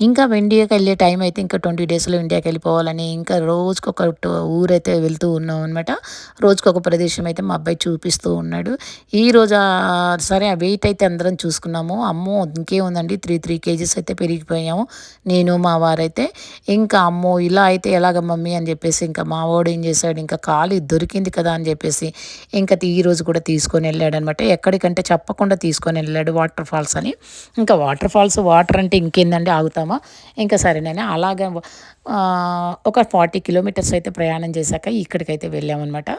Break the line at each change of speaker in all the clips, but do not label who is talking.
ఇంకా ఇండియాకి వెళ్ళే టైం అయితే ఇంకా ట్వంటీ డేస్లో ఇండియాకి వెళ్ళిపోవాలని ఇంకా రోజుకొక ఊరైతే వెళ్తూ ఉన్నాం అనమాట రోజుకొక ప్రదేశం అయితే మా అబ్బాయి చూపిస్తూ ఉన్నాడు. ఈ రోజు సరే ఆ వెయిట్ అయితే అందరం చూసుకున్నాము. అమ్మో ఇంకేముందండి? త్రీ త్రీ కేజీస్ అయితే పెరిగిపోయాము. నేను మా వారైతే ఇంకా అమ్మో ఇలా అయితే ఎలాగ మమ్మీ అని చెప్పేసి ఇంకా మా వాడు ఏం చేశాడు? ఇంకా ఖాళీ దొరికింది కదా అని చెప్పేసి ఇంకా ఈ రోజు కూడా తీసుకొని వెళ్ళాడు అనమాట ఎక్కడికంటే చెప్పకుండా తీసుకొని వెళ్ళాడు వాటర్ ఫాల్స్ అని. ఇంకా వాటర్ ఫాల్స్ వాటర్ అంటే ఇంకేందండి? ఆగుతాం. ఇంకా సరే నేను అలాగే ఒక ఫార్టీ కిలోమీటర్స్ అయితే ప్రయాణం చేశాక ఇక్కడికైతే వెళ్ళామన్నమాట.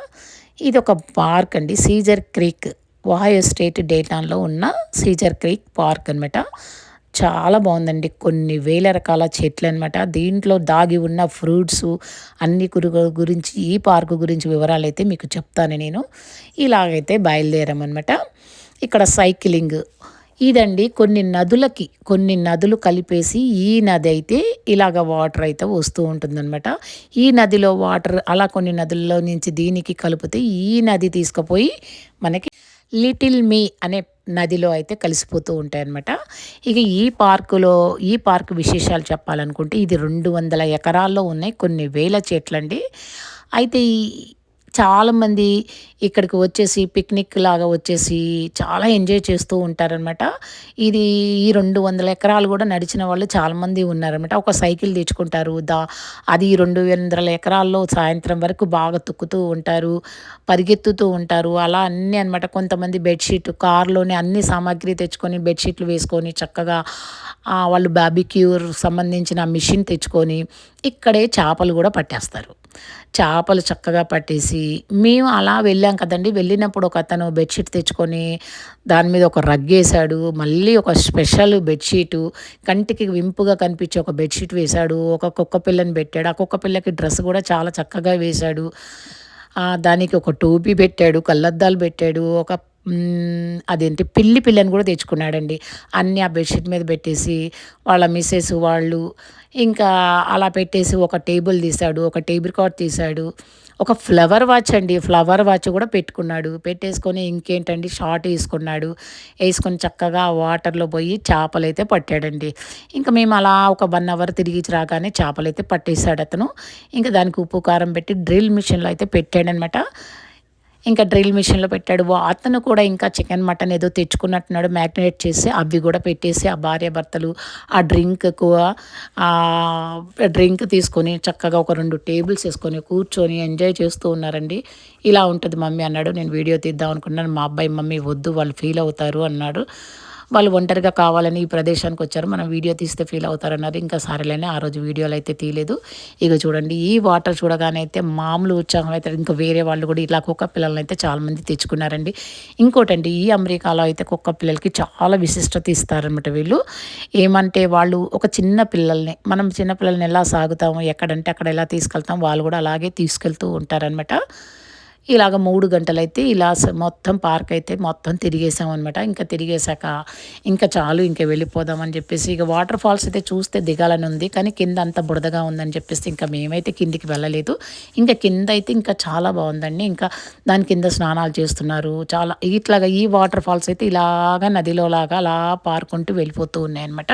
ఇది ఒక పార్క్ అండి సీజర్ క్రీక్ వాయో స్టేట్ డేటాన్లో ఉన్న సీజర్ క్రీక్ పార్క్ అనమాట చాలా బాగుందండి కొన్ని వేల రకాల చెట్లు అనమాట దీంట్లో దాగి ఉన్న ఫ్రూట్స్ అన్ని గురించి ఈ పార్కు గురించి వివరాలు అయితే మీకు చెప్తాను నేను. ఇలాగైతే బయలుదేరామన్నమాట. ఇక్కడ సైక్లింగ్ ఇదండి కొన్ని నదులకి కొన్ని నదులు కలిపేసి ఈ నది అయితే ఇలాగ వాటర్ అయితే వస్తూ ఉంటుందన్నమాట. ఈ నదిలో వాటర్ అలా కొన్ని నదుల్లో నుంచి దీనికి కలిపితే ఈ నది తీసుకుపోయి మనకి లిటిల్ మీ అనే నదిలో అయితే కలిసిపోతూ ఉంటాయన్నమాట. ఇక ఈ పార్కులో ఈ పార్కు విశేషాలు చెప్పాలనుకుంటే ఇది రెండు వందల ఎకరాల్లో ఉన్నాయి కొన్ని వేల చెట్లండి. అయితే చాలామంది ఇక్కడికి వచ్చేసి పిక్నిక్ లాగా వచ్చేసి చాలా ఎంజాయ్ చేస్తూ ఉంటారనమాట ఇది ఈ రెండు వందల ఎకరాలు కూడా నడిచిన వాళ్ళు చాలామంది ఉన్నారనమాట ఒక సైకిల్ తెచ్చుకుంటారు. దా అది రెండు వందల ఎకరాల్లో సాయంత్రం వరకు బాగా తొక్కుతూ ఉంటారు పరిగెత్తుతూ ఉంటారు. అలా అన్నీ అనమాట కొంతమంది బెడ్షీట్ కార్లోనే అన్ని సామాగ్రి తెచ్చుకొని బెడ్షీట్లు వేసుకొని చక్కగా వాళ్ళు బాబిక్యూర్ సంబంధించిన మిషన్ తెచ్చుకొని ఇక్కడే చేపలు కూడా పట్టేస్తారు. చేపలు చక్కగా పట్టేసి మేము అలా వెళ్ళాం కదండి. వెళ్ళినప్పుడు ఒక అతను బెడ్షీట్ తెచ్చుకొని దాని మీద ఒక రగ్గేశాడు మళ్ళీ ఒక స్పెషల్ బెడ్షీటు కంటికి వింపుగా కనిపించే ఒక బెడ్షీట్ వేశాడు. ఒక కుక్క పిల్లని పెట్టాడు. ఆ కుక్క పిల్లకి డ్రెస్ కూడా చాలా చక్కగా వేశాడు. దానికి ఒక టోపీ పెట్టాడు కళ్ళద్దాలు పెట్టాడు. ఒక అదేంటి పిల్లి పిల్లని కూడా తెచ్చుకున్నాడండి. అన్నీ ఆ బెడ్షీట్ మీద పెట్టేసి వాళ్ళ మిస్సెస్ వాళ్ళు ఇంకా అలా పెట్టేసి ఒక టేబుల్ తీశాడు ఒక టేబుల్ కాట్ తీశాడు ఒక ఫ్లవర్ వాచ్ అండి. ఫ్లవర్ వాచ్ కూడా పెట్టుకున్నాడు. పెట్టేసుకొని ఇంకేంటండి షార్ట్ వేసుకున్నాడు. వేసుకొని చక్కగా వాటర్లో పోయి చేపలు అయితే పట్టాడండి. ఇంకా మేము అలా ఒక వన్ అవర్ తిరిగి రాగానే చేపలు అయితే పట్టేశాడు అతను. ఇంకా దానికి ఉప్పు కారం పెట్టి డ్రిల్ మిషన్లో అయితే పెట్టాడనమాట. ఇంకా డ్రిల్ మిషన్లో పెట్టాడు. అతను కూడా ఇంకా చికెన్ మటన్ ఏదో తెచ్చుకున్నట్టున్నాడు. మ్యాగ్నేట్ చేసి అవి కూడా పెట్టేసి ఆ భార్య భర్తలు ఆ డ్రింక్ డ్రింక్ తీసుకొని చక్కగా ఒక రెండు టేబుల్స్ వేసుకొని కూర్చొని ఎంజాయ్ చేస్తూ ఉన్నారండి. ఇలా ఉంటుంది మమ్మీ అన్నాడు. నేను వీడియో తీద్దాం అనుకున్నాను. మా అబ్బాయి మమ్మీ వద్దు వాళ్ళు ఫీల్ అవుతారు అన్నాడు. వాళ్ళు ఒంటరిగా కావాలని ఈ ప్రదేశానికి వచ్చారు. మనం వీడియో తీస్తే ఫీల్ అవుతారన్నారు. ఇంకా సరేలేని ఆ రోజు వీడియోలు అయితే తీయలేదు. ఇక చూడండి ఈ వాటర్ చూడగానే అయితే మామూలు ఉత్సాహం అయితే ఇంకా వేరే వాళ్ళు కూడా ఇలా కుక్క పిల్లల్ని అయితే చాలామంది తెచ్చుకున్నారండి. ఇంకోటండి ఈ అమెరికాలో అయితే కుక్క పిల్లలకి చాలా విశిష్టత ఇస్తారనమాట వీళ్ళు. ఏమంటే వాళ్ళు ఒక చిన్న పిల్లల్ని మనం చిన్న పిల్లల్ని ఎలా సాగుతాము ఎక్కడంటే అక్కడ ఎలా తీసుకెళ్తాం వాళ్ళు కూడా అలాగే తీసుకెళ్తూ ఉంటారనమాట ఇలాగ మూడు గంటలైతే ఇలా మొత్తం పార్క్ అయితే మొత్తం తిరిగేసాం అనమాట ఇంకా తిరిగేశాక ఇంకా చాలు ఇంకా వెళ్ళిపోదామని చెప్పేసి ఇక వాటర్ ఫాల్స్ అయితే చూస్తే దిగాలని ఉంది. కానీ కింద అంత బురదగా ఉందని చెప్పేసి ఇంకా మేమైతే కిందికి వెళ్ళలేదు. ఇంకా కింద అయితే ఇంకా చాలా బాగుందండి. ఇంకా దాని కింద స్నానాలు చేస్తున్నారు. చాలా ఇట్లాగా ఈ వాటర్ ఫాల్స్ అయితే ఇలాగా నదిలో లాగా అలా పారుకుంటూ వెళ్ళిపోతూ ఉన్నాయన్నమాట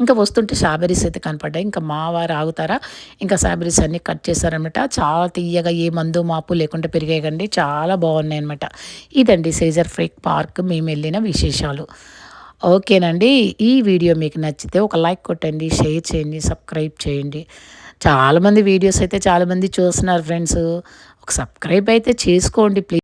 ఇంకా వస్తుంటే స్ట్రాబెరీస్ అయితే కనపడ్డాయి. ఇంకా మా వారు ఆగుతారా? ఇంకా స్ట్రాబెరీస్ అన్నీ కట్ చేశారనమాట చాలా తీయగా ఏ మందు మాపు లేకుండా పెరిగాయి అడగండి చాలా బాగున్నాయి అనమాట ఇదండి సైజర్ ఫ్రేక్ పార్క్ మేము వెళ్ళిన విశేషాలు. ఓకేనండి. ఈ వీడియో మీకు నచ్చితే ఒక లైక్ కొట్టండి షేర్ చేయండి సబ్స్క్రైబ్ చేయండి. చాలామంది వీడియోస్ అయితే చాలామంది చూస్తున్నారు ఫ్రెండ్స్. ఒక సబ్స్క్రైబ్ అయితే చేసుకోండి ప్లీజ్.